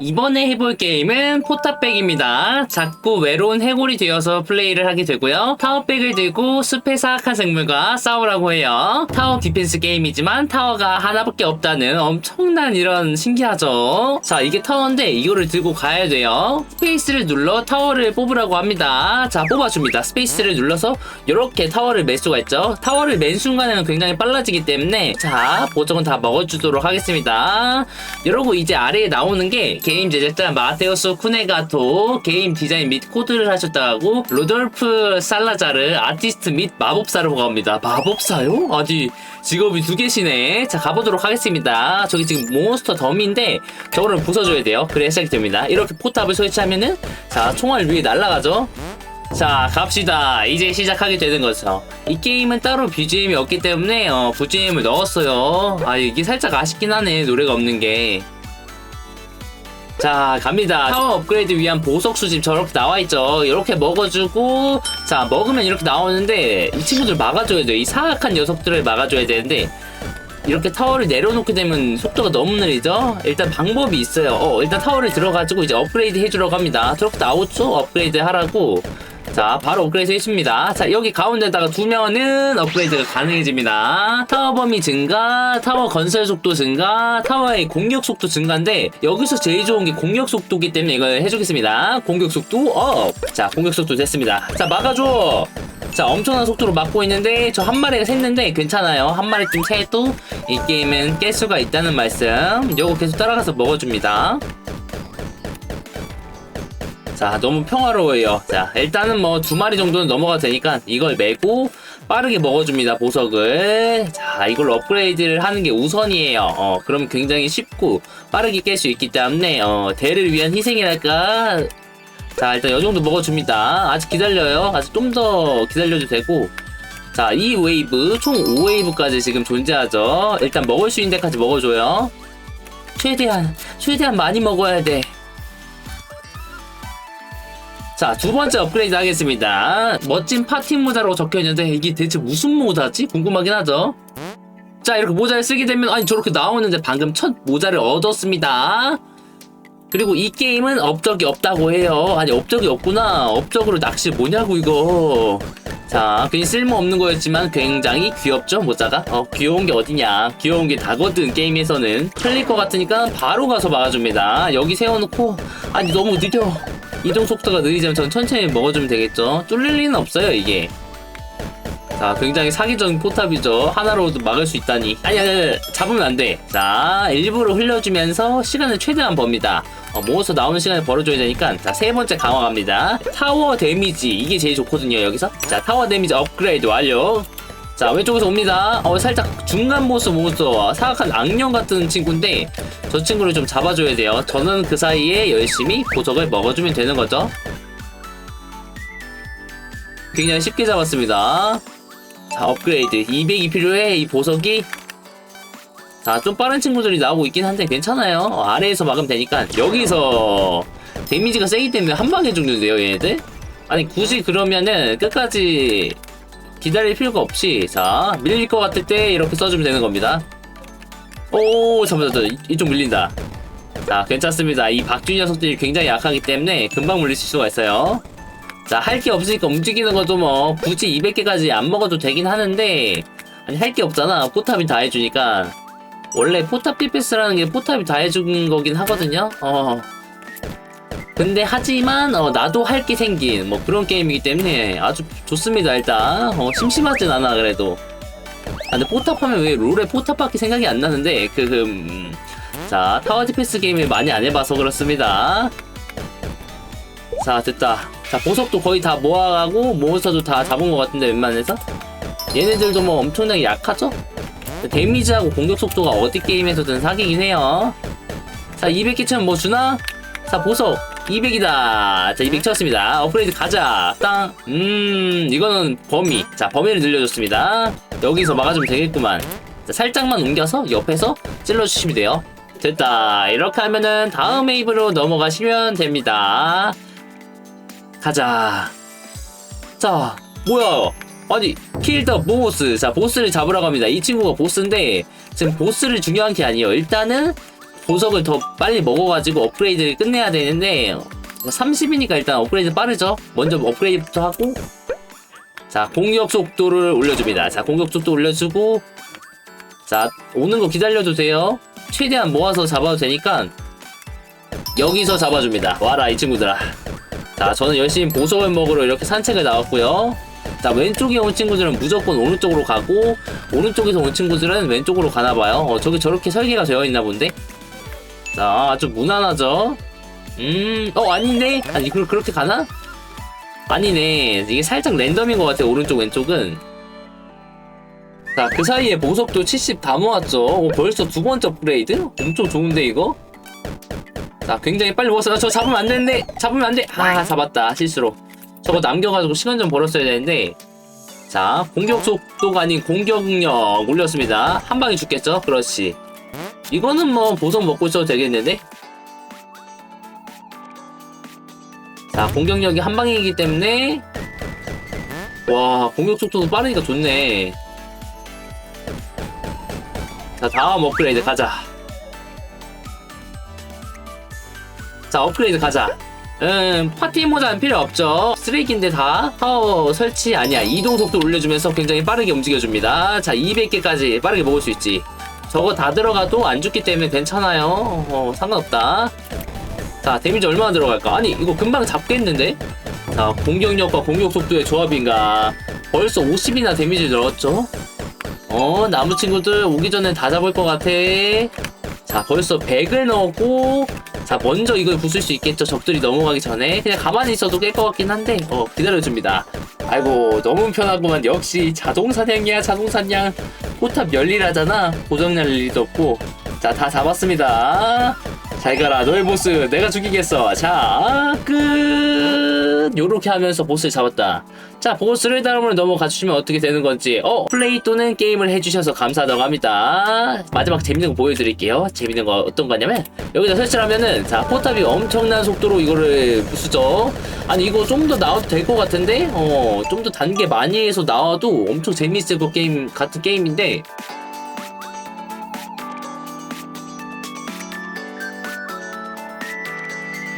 이번에 해볼 게임은 포탑백입니다. 작고 외로운 해골이 되어서 플레이를 하게 되고요. 타워백을 들고 숲의 사악한 생물과 싸우라고 해요. 타워 디펜스 게임이지만 타워가 하나밖에 없다는 엄청난 이런 신기하죠. 자, 이게 타워인데 이거를 들고 가야 돼요. 스페이스를 눌러 타워를 뽑으라고 합니다. 자, 뽑아줍니다. 스페이스를 눌러서 이렇게 타워를 맬 수가 있죠. 타워를 맨 순간에는 굉장히 빨라지기 때문에 자, 보정은 다 먹어주도록 하겠습니다. 이러고 이제 아래에 나오는 게 게임 제작자 마테오스 쿠네가토 게임 디자인 및 코드를 하셨다고 로돌프 살라자르 아티스트 및 마법사라고 합니다. 마법사요? 아니 직업이 두 개시네. 자 가보도록 하겠습니다. 저기 지금 몬스터 덤인데 저거를 부숴줘야 돼요. 그래야 시작이 됩니다. 이렇게 포탑을 설치하면은 자 총알 위에 날아가죠. 자 갑시다 이제 시작하게 되는 거죠 이 게임은 따로 BGM이 없기 때문에 어, BGM을 넣었어요 아 이게 살짝 아쉽긴 하네 노래가 없는 게 자 갑니다 타워 업그레이드 위한 보석 수집 저렇게 나와있죠 이렇게 먹어주고 자 먹으면 이렇게 나오는데 이 친구들 막아줘야 돼요 이 사악한 녀석들을 막아줘야 되는데 이렇게 타워를 내려놓게 되면 속도가 너무 느리죠? 일단 방법이 있어요. 어, 일단 타워를 들어가지고 이제 업그레이드 해주려고 합니다. 저렇게 나오죠? 업그레이드 하라고. 자, 바로 업그레이드 해줍니다. 자, 여기 가운데다가 두면은 업그레이드가 가능해집니다. 타워 범위 증가, 타워 건설 속도 증가, 타워의 공격 속도 증가인데, 여기서 제일 좋은 게 공격 속도기 때문에 이걸 해주겠습니다. 공격 속도 업! 자, 공격 속도 됐습니다. 자, 막아줘! 자 엄청난 속도로 막고 있는데 저 한 마리가 샜는데 괜찮아요 한 마리쯤 새도 이 게임은 깰 수가 있다는 말씀 요거 계속 따라가서 먹어줍니다 자 너무 평화로워요. 자 일단은 뭐 두 마리 정도는 넘어가도 되니까 이걸 메고 빠르게 먹어줍니다 보석을. 자 이걸로 업그레이드를 하는 게 우선이에요. 어 그럼 굉장히 쉽고 빠르게 깰 수 있기 때문에 어 대를 위한 희생이랄까? 자 일단 이 정도 먹어줍니다. 아직 기다려요. 아직 좀 더 기다려도 되고. 자 이 웨이브 총 5웨이브까지 지금 존재하죠. 일단 먹을 수 있는 데까지 먹어줘요. 최대한 최대한 많이 먹어야 돼 자, 두 번째 업그레이드 하겠습니다. 멋진 파티 모자라고 적혀 있는데 이게 대체 무슨 모자지? 궁금하긴 하죠. 자, 이렇게 모자를 쓰게 되면 아니 저렇게 나오는데 방금 첫 모자를 얻었습니다. 그리고 이 게임은 업적이 없다고 해요. 아니 업적이 없구나. 업적으로 낚시 뭐냐고 이거. 자, 괜히 쓸모없는 거였지만 굉장히 귀엽죠 모자가? 어 귀여운 게 어디냐? 귀여운 게 다거든 게임에서는. 틀릴 것 같으니까 바로 가서 막아줍니다. 여기 세워놓고 아니 너무 느려. 이동 속도가 느리지만 전 천천히 먹어주면 되겠죠. 뚫릴 리는 없어요 이게. 자, 굉장히 사기적인 포탑이죠. 하나로도 막을 수 있다니. 아니, 아니, 아니, 잡으면 안 돼. 자, 일부러 흘려주면서 시간을 최대한 법니다. 어, 모아서 나오는 시간을 벌어줘야 되니까. 자, 세 번째 강화 갑니다. 타워 데미지. 이게 제일 좋거든요, 여기서. 자, 타워 데미지 업그레이드 완료. 자, 왼쪽에서 옵니다. 어, 살짝 중간 보스 몬스터. 사악한 악령 같은 친구인데, 저 친구를 좀 잡아줘야 돼요. 저는 그 사이에 열심히 보석을 먹어주면 되는 거죠. 굉장히 쉽게 잡았습니다. 자 업그레이드 200이 필요해 이 보석이 자 좀 빠른 친구들이 나오고 있긴 한데 괜찮아요 어, 아래에서 막으면 되니까 여기서 데미지가 세기 때문에 한 방에 죽는데요 얘네들 아니 굳이 그러면은 끝까지 기다릴 필요가 없이 자 밀릴 것 같을 때 이렇게 써주면 되는 겁니다 오 잠깐만 잠깐만 이쪽 밀린다 자 괜찮습니다 이 박쥐 녀석들이 굉장히 약하기 때문에 금방 물릴 수가 있어요 자, 할 게 없으니까 움직이는 것도 뭐, 굳이 200개까지 안 먹어도 되긴 하는데, 아니, 할 게 없잖아. 포탑이 다 해주니까. 원래 포탑 DPS라는 게 포탑이 다 해주는 거긴 하거든요? 어. 근데 하지만, 어, 나도 할 게 생긴, 뭐, 그런 게임이기 때문에 아주 좋습니다, 일단. 어, 심심하진 않아, 그래도. 아, 근데 포탑 하면 왜 롤에 포탑밖에 생각이 안 나는데, 그, 그, 음. 자, 타워 디펜스 게임을 많이 안 해봐서 그렇습니다. 자, 됐다. 자 보석도 거의 다 모아가고 몬스터도 다 잡은 것 같은데 웬만해서 얘네들도 뭐 엄청나게 약하죠? 데미지하고 공격 속도가 어디 게임에서든 사기긴 해요 자 200개 치면 뭐 주나? 자 보석 200이다 자 200 쳤습니다 업그레이드 가자 땅 음 이거는 범위 자 범위를 늘려줬습니다 여기서 막아주면 되겠구만 자, 살짝만 옮겨서 옆에서 찔러주시면 돼요 됐다 이렇게 하면은 다음 웨이브로 넘어가시면 됩니다 가자. 자, 뭐야? 아니, 킬더 보스. 자, 보스를 잡으러 갑니다. 이 친구가 보스인데, 지금 보스를 중요한 게 아니에요. 일단은, 보석을 더 빨리 먹어가지고 업그레이드를 끝내야 되는데 30이니까 일단 업그레이드 빠르죠? 먼저 업그레이드부터 하고 자 공격 속도를 올려줍니다. 자 공격 속도 올려주고 자 오는 거 기다려도 돼요. 최대한 모아서 잡아도 되니까 여기서 잡아줍니다. 와라 이 친구들아. 자 저는 열심히 보석을 먹으러 이렇게 산책을 나왔고요. 자 왼쪽에 온 친구들은 무조건 오른쪽으로 가고 오른쪽에서 온 친구들은 왼쪽으로 가나봐요. 어 저기 저렇게 설계가 되어 있나 본데 자 아주 무난하죠? 음 어 아니네? 아니 그, 그렇게 가나? 아니네. 이게 살짝 랜덤인 것 같아 오른쪽 왼쪽은. 자 그 사이에 보석도 70 다 모았죠? 어, 벌써 두 번째 업그레이드? 엄청 좋은데 이거? 자 굉장히 빨리 모았어. 저 잡으면 안 되는데 잡으면 안 돼 아 잡았다 실수로. 저거 남겨가지고 시간 좀 벌었어야 되는데. 자 공격 속도가 아닌 공격력 올렸습니다. 한 방에 죽겠죠? 그렇지 이거는 뭐 보석 먹고 있어도 되겠는데? 자 공격력이 한 방이기 때문에 와 공격 속도도 빠르니까 좋네. 자 다음 업그레이드 가자. 자 업그레이드 가자. 음 파티 모자는 필요 없죠. 쓰레기인데 다 파워 설치 아니야. 이동 속도 올려주면서 굉장히 빠르게 움직여줍니다. 자 200개까지 빠르게 먹을 수 있지 저거 다 들어가도 안 죽기 때문에 괜찮아요. 어, 상관없다. 자 데미지 얼마나 들어갈까? 아니 이거 금방 잡겠는데? 자 공격력과 공격 속도의 조합인가? 벌써 50이나 데미지 들었죠? 어 나무 친구들 오기 전에 다 잡을 것 같아. 자 벌써 100을 넣었고 자 먼저 이걸 부술 수 있겠죠? 적들이 넘어가기 전에. 그냥 가만히 있어도 깰 것 같긴 한데 어 기다려줍니다. 아이고 너무 편하구만. 역시 자동사냥이야 자동사냥. 포탑 열일하잖아. 고장날 일도 없고. 자 다 잡았습니다. 잘 가라 너의 보스. 내가 죽이겠어. 자끝 요렇게 하면서 보스를 잡았다. 자 보스를 다음으로 넘어가 주시면 어떻게 되는 건지. 어 플레이 또는 게임을 해주셔서 감사하다고 합니다. 마지막 재밌는 거 보여드릴게요. 재밌는 거 어떤 거냐면 여기다 설치를 하면은 자 포탑이 엄청난 속도로 이거를 부수죠. 아니 이거 좀 더 나와도 될 것 같은데? 어 좀 더 단계 많이 해서 나와도 엄청 재밌을 것 게임 같은 게임인데